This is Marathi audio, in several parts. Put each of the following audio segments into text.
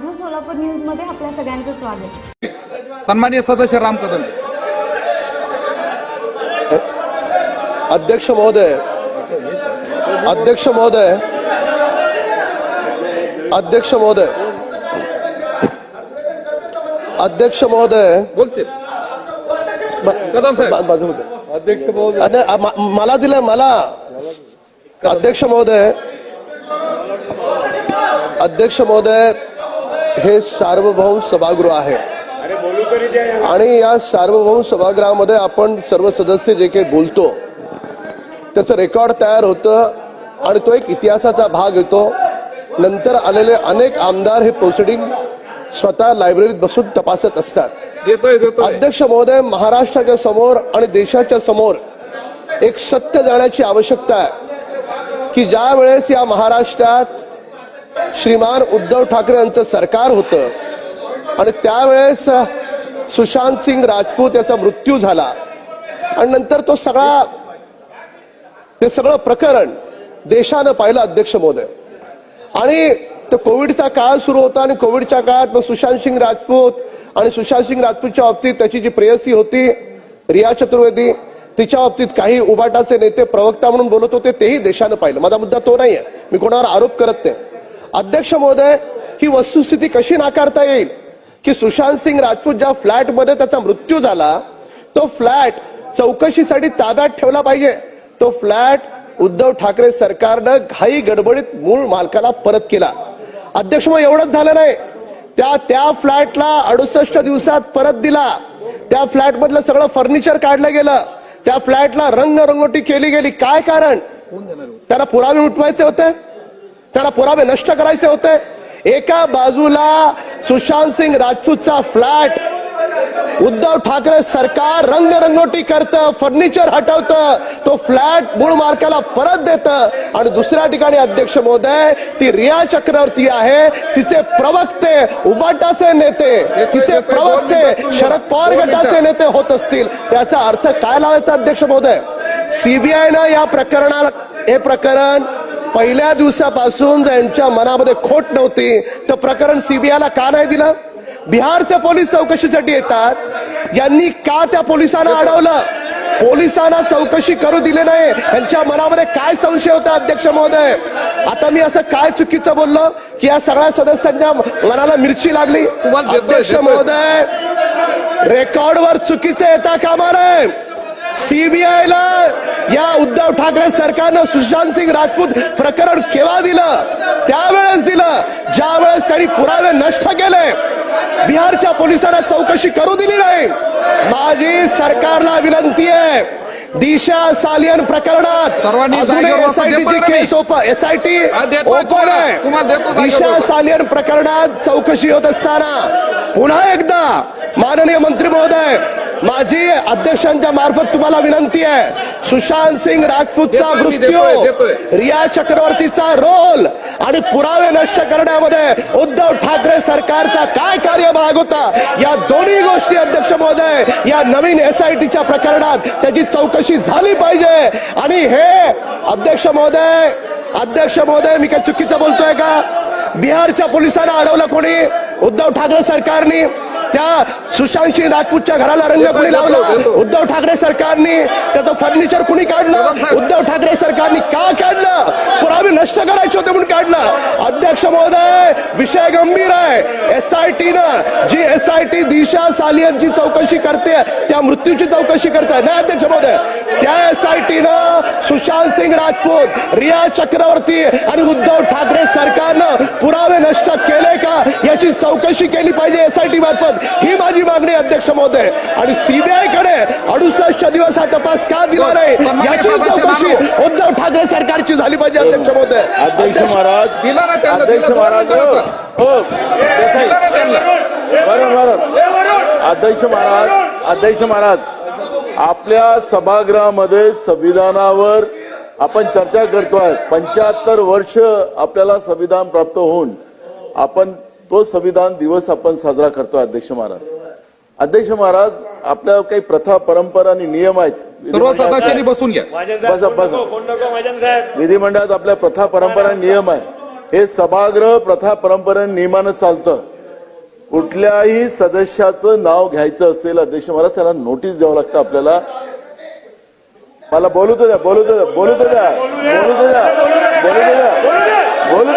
माझं सोलापूर न्यूजमध्ये आपल्या सगळ्यांचं स्वागत. सन्मान्य सदस्य राम कदम. अध्यक्ष महोदय अध्यक्ष महोदय अध्यक्ष महोदय अध्यक्ष महोदय. बोलतील ब- कदम साहेब. बा- बाजू होते. अध्यक्ष महोदय. मला दिलंय मला. अध्यक्ष महोदय. अध्यक्ष महोदय. हे सार्वभौम सभागृह आहे. आणि या सार्वभौम सभागृहामध्ये आपण सर्व सदस्य जे काही बोलतो त्याचं रेकॉर्ड तयार होतं आणि तो एक इतिहासाचा भाग येतो. नंतर आलेले अनेक आमदार हे प्रोसिडिंग स्वतः लायब्ररीत बसून तपासत असतात. अध्यक्ष महोदय महाराष्ट्राच्या समोर आणि देशाच्या समोर एक सत्य जाण्याची आवश्यकता आहे. की ज्या वेळेस या महाराष्ट्रात श्रीमान उद्धव ठाकरे यांचं सरकार होतं. आणि त्यावेळेस सुशांत सिंग राजपूत याचा मृत्यू झाला. आणि नंतर तो सगळा ते सगळं प्रकरण देशानं पाहिलं अध्यक्ष महोदय. आणि तो कोविडचा काळ सुरू होता आणि कोविडच्या काळात मग सुशांत सिंग राजपूत आणि सुशांत सिंग राजपूतच्या बाबतीत त्याची जी प्रेयसी होती रिया चतुर्वेदी तिच्या बाबतीत काही उबाटाचे नेते प्रवक्ता म्हणून बोलत होते तेही देशानं पाहिलं. माझा मुद्दा तो नाहीये. मी कोणावर आरोप करत नाही. अध्यक्ष महोदय ही वस्तुस्थिती कशी नाकारता येईल? की सुशांत सिंग राजपूत ज्या फ्लॅटमध्ये त्याचा मृत्यू झाला तो फ्लॅट चौकशीसाठी ताब्यात ठेवला पाहिजे. तो फ्लॅट उद्धव ठाकरे सरकारनं घाई गडबडीत मूळ मालकाला परत केला. अध्यक्ष मग एवढंच झालं नाही. त्या त्या फ्लॅटला अडुसष्ट दिवसात परत दिला. त्या फ्लॅट मधलं सगळं फर्निचर काढलं गेलं. त्या फ्लॅटला रंगरंगोटी केली गेली. काय कारण? त्याला पुरावे उठवायचे होते? त्यांना पुरावे नष्ट करायचे होते. एका बाजूला सुशांत सिंग राजपूतचा फ्लॅट. उद्धव ठाकरे सरकार रंगरंगोटी करतं फर्निचर हटवतं तो फ्लॅट मूळ मालकाला परत देतं. आणि दुसऱ्या ठिकाणी अध्यक्ष महोदय ती रिया चक्रवर्ती आहे तिचे प्रवक्ते उबाटाचे नेते तिचे प्रवक्ते शरद पवार गटाचे नेते होत असतील. त्याचा अर्थ काय लावायचा अध्यक्ष महोदय? सीबीआयनं या प्रकरणाला हे प्रकरण पहिल्या दिवसापासून ज्यांच्या मनामध्ये खोट नव्हती तर प्रकरण सीबीआयला का नाही दिलं? बिहारचे पोलीस चौकशीसाठी येतात. यांनी का त्या पोलिसांना अडवलं? पोलिसांना चौकशी करू दिले नाही. यांच्या मनामध्ये काय संशय होता अध्यक्ष महोदय? आता मी असं काय चुकीचं बोललो की या सगळ्या सदस्यांच्या मनाला मिरची लागली? अध्यक्ष. महोदय रेकॉर्डवर चुकीचे येता कामा नये. सीबीआयला या उद्धव ठाकरे सरकारनं सुशांत सिंग राजपूत प्रकरण केव्हा दिलं? त्यावेळेस दिलं. ज्या वेळेस त्यांनी पुरावे नष्ट केले. बिहारच्या पोलिसांना चौकशी करू दिली नाही. माझी सरकारला विनंती आहे. दिशा सालियन प्रकरणात एसआयटी ओपन आहे. दिशा. सालियन प्रकरणात चौकशी होत असताना पुन्हा एकदा माननीय मंत्री महोदय माझी अध्यक्षांच्या मार्फत तुम्हाला विनंती आहे. सुशांत सिंग राजपूतचा मृत्यू. रिया चक्रवर्तीचा रोल आणि पुरावे नष्ट करण्यामध्ये उद्धव ठाकरे सरकारचा काय कार्यभाग होता? या दोन्ही गोष्टी अध्यक्ष महोदय या नवीन एसआयटीच्या प्रकरणात त्याची चौकशी झाली पाहिजे. आणि हे अध्यक्ष महोदय अध्यक्ष महोदय मी काय चुकीचं बोलतोय का? बिहारच्या पोलिसांना अडवलं कोणी? उद्धव ठाकरे सरकारने? त्या सुशांत सिंग राजपूतच्या घराला रंग कोणी लावला. उद्धव ठाकरे सरकारने त्याचं फर्निचर कुणी काढलं. उद्धव ठाकरे सरकारने का काढलं? पुरावे नष्ट करायचे होते म्हणून काढलं. अध्यक्ष महोदय विषय गंभीर आहे. एस आय टी न जी एस आय टी दिशा सालियनची चौकशी करते त्या मृत्यूची चौकशी करते नाही अध्यक्ष महोदय. त्या एस आय टी न सुशांत सिंग राजपूत रिया चक्रवर्ती आणि उद्धव ठाकरे सरकारनं पुरावे नष्ट केले का? याची चौकशी केली पाहिजे एस आय टी मार्फत. ही माझी मागणी अध्यक्ष महोदय. आणि सीबीआयकडे अडुसष्ट दिवस हा तपास का दिला नाही? याची चौकशी. उद्धव ठाकरे सरकारची झाली पाहिजे अध्यक्ष महोदय. अध्यक्ष महाराज. अध्यक्ष महाराज हो. बरोबर अध्यक्ष महाराज अध्यक्ष महाराज. आपल्या सभागृहामध्ये संविधानावर आपण चर्चा करतोय. पंच्याहत्तर वर्ष आपल्याला संविधान प्राप्त होऊन आपण तो संविधान दिवस आपण साजरा करतोय अध्यक्ष महाराज. अध्यक्ष महाराज आपल्या काही प्रथा परंपरा आणि नियम आहेत. सर्व सदस्यांनी बसून घ्या. बसा बसा. विधिमंडळात आपल्या प्रथा परंपरा आणि नियम आहे. हे सभागृह प्रथा परंपरा आणि नियमानं चालतं. कुठल्याही सदस्याचं नाव घ्यायचं असेल अध्यक्ष महाराज त्याला नोटीस द्यावं लागतं आपल्याला. मला बोलू तर द्या बोलू द्या बोलू तर द्या बोलू द्या बोलू द्या बोलू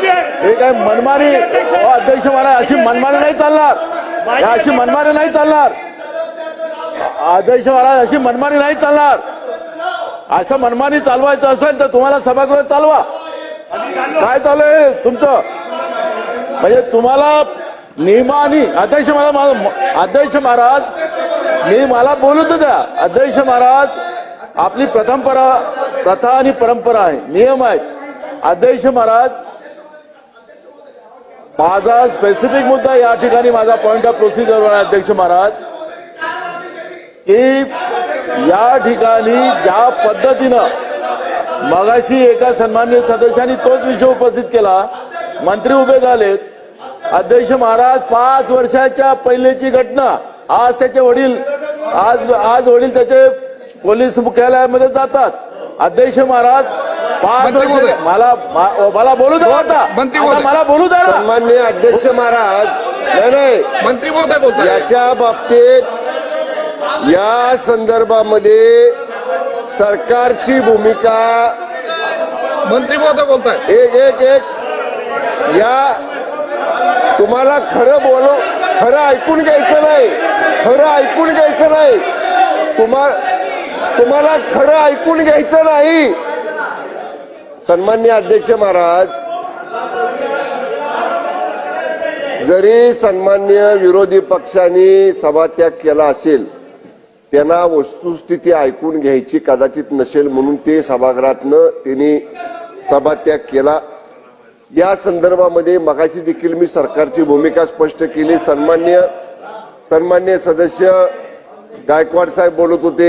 द्या हे काय मनमानी? हो, अध्यक्ष महाराज अशी मनमानी नाही चालणार. अशी मनमानी नाही चालणार. अध्यक्ष महाराज अशी मनमानी नाही चालणार. असं मनमानी चालवायचं असेल तर तुम्हाला सभागृह चालवा. काय चालू आहे तुमचं? म्हणजे तुम्हाला नियमानी अध्यक्ष महाराज अध्यक्ष महाराज मी मला बोलत द्या. अध्यक्ष महाराज आपली परंपरा प्रथा आणि परंपरा आहे नियम आहेत. अध्यक्ष महाराज माझा स्पेसिफिक मुद्दा या ठिकाणी माझा पॉइंट ऑफ प्रोसिजरवर आहे अध्यक्ष महाराज की या ठिकाणी ज्या पद्धतीनं मगाशी एका सन्मान्य सदस्यांनी तोच विषय उपस्थित केला मंत्री उभे झालेत. अध्यक्ष महाराज पाच वर्षाच्या पहिलेची घटना. आज त्याचे वडील आज आज वडील त्याचे पोलीस मुख्यालयामध्ये जातात. अध्यक्ष महाराज पाच वर्ष. मला मला बोलू द्या आता. मला बोलू द्या ना. सन्मान्य अध्यक्ष महाराज नाही नाही. मंत्री महोदय याच्या बाबतीत या संदर्भामध्ये सरकारची भूमिका मंत्री महोदय बोलताय एक एक एक या तुम्हाला खरं बोल खरं ऐकून घ्यायचं नाही खरं ऐकून घ्यायचं नाही. तुम्हा तुम्हाला खरं ऐकून घ्यायचं नाही. सन्मान्य अध्यक्ष महाराज जरी सन्मान्य विरोधी पक्षांनी सभात्याग केला असेल त्यांना वस्तुस्थिती ऐकून घ्यायची कदाचित नसेल म्हणून ते सभागृहातनं त्यांनी सभात्याग केला. या संदर्भामध्ये मगाशी देखील मी सरकारची भूमिका स्पष्ट केली. सन्मान्य सन्मान्य सदस्य गायकवाड साहेब बोलत होते.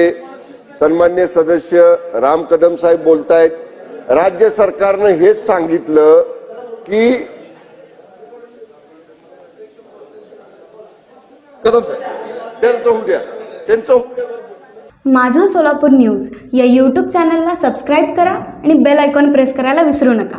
सन्मान्य सदस्य राम कदम साहेब बोलतायत. राज्य सरकारनं हेच सांगितलं की कदम साहेब त्यांचं होऊ द्या. त्यांचं होऊ द्या. माझं सोलापूर न्यूज या यूट्यूब चॅनलला सबस्क्राईब करा आणि बेल आयकॉन प्रेस करायला विसरू नका.